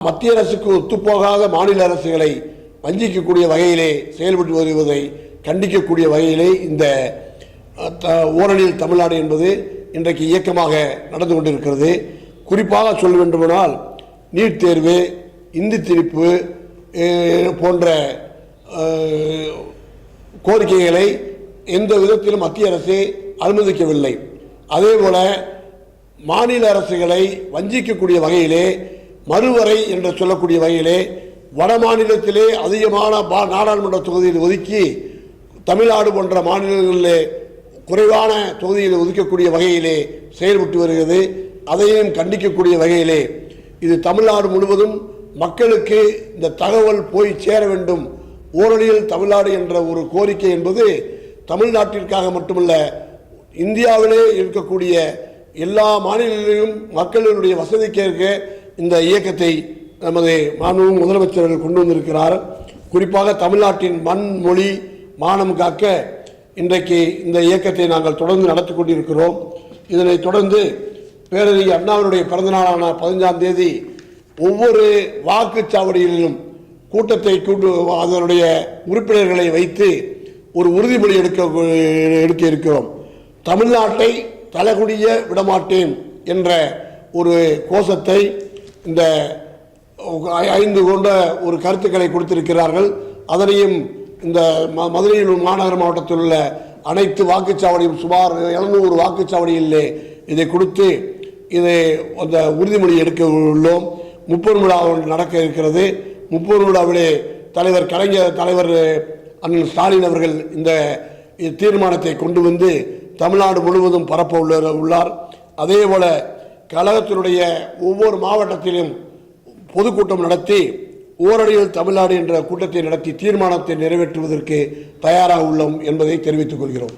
மத்திய அரசுக்கு ஒத்துப்போகாத மாநில அரசுகளை வஞ்சிக்கக்கூடிய வகையிலே செயல்பட்டு வருவதை கண்டிக்கக்கூடிய வகையிலே இந்த த- ஓரணியில் தமிழ்நாடு என்பது இன்றைக்கு இயக்கமாக நடந்து கொண்டிருக்கிறது. குறிப்பாக சொல்ல வேண்டுமானால் நீட் தேர்வு இந்தி திணிப்பு போன்ற கோரிக்கைகளை எந்த விதத்திலும் மத்திய அரசு அனுமதிக்கவில்லை. அதேபோல மாநில அரசுகளை வஞ்சிக்கக்கூடிய வகையிலே மறுவரை என்று சொல்லக்கூடிய வகையிலே வட மாநிலத்திலே அதிகமான பா- நாடாளுமன்ற தொகுதியில் ஒதுக்கி தமிழ்நாடு போன்ற மாநிலங்களிலே குறைவான தொகுதியில் ஒதுக்கக்கூடிய வகையிலே செயல்பட்டு வருகிறது. அதையும் கண்டிக்கக்கூடிய வகையிலே இது தமிழ்நாடு முழுவதும் மக்களுக்கு இந்த தகவல் போய் சேர வேண்டும். ஓரணியில் தமிழ்நாடு என்ற ஒரு கோரிக்கை என்பது தமிழ்நாட்டிற்காக மட்டுமல்ல இந்தியாவிலே இருக்கக்கூடிய எல்லா மாநிலங்களிலும் மக்களினுடைய வசதிக்கேற்க இந்த இயக்கத்தை நமது மாண்பு முதலமைச்சர்கள் கொண்டு வந்திருக்கிறார். குறிப்பாக தமிழ்நாட்டின் மண் மொழி மானம் காக்க இன்றைக்கு இந்த இயக்கத்தை நாங்கள் தொடர்ந்து நடத்தி கொண்டிருக்கிறோம். இதனைத் தொடர்ந்து பேரறிஞர் அண்ணாவினுடைய பிறந்தநாளான பதினஞ்சாம் தேதி ஒவ்வொரு வாக்குச்சாவடியிலும் கூட்டத்தை கூட்டு அதனுடைய உறுப்பினர்களை வைத்து ஒரு உறுதிமொழி எடுக்க எடுக்க இருக்கிறோம். தமிழ்நாட்டை தலைகுடிய விடமாட்டேன் என்ற ஒரு கோஷத்தை இந்த ஐ- ஐந்து கொண்ட ஒரு கருத்துக்களை கொடுத்திருக்கிறார்கள். அதனையும் இந்த ம- மதுரையில் மாநகர மாவட்டத்தில் உள்ள அனைத்து வாக்குச்சாவடியும் சுமார் எழுநூறு வாக்குச்சாவடியிலே இதை கொடுத்து இதை அந்த உறுதிமொழி எடுக்க உள்ளோம். முப்பது விழா நடக்க இருக்கிறது. முப்பது விழாவிலே தலைவர் கலைஞர் தலைவர் அண்ணன் ஸ்டாலின் அவர்கள் இந்த தீர்மானத்தை கொண்டு வந்து தமிழ்நாடு முழுவதும் பரப்ப உள்ள உள்ளார். அதே போல் கழகத்தினுடைய ஒவ்வொரு மாவட்டத்திலும் பொதுக்கூட்டம் நடத்தி ஓரடியில் தமிழ்நாடு என்ற கூட்டத்தை நடத்தி தீர்மானத்தை நிறைவேற்றுவதற்கு தயாராக உள்ளோம் என்பதை தெரிவித்துக் கொள்கிறோம்.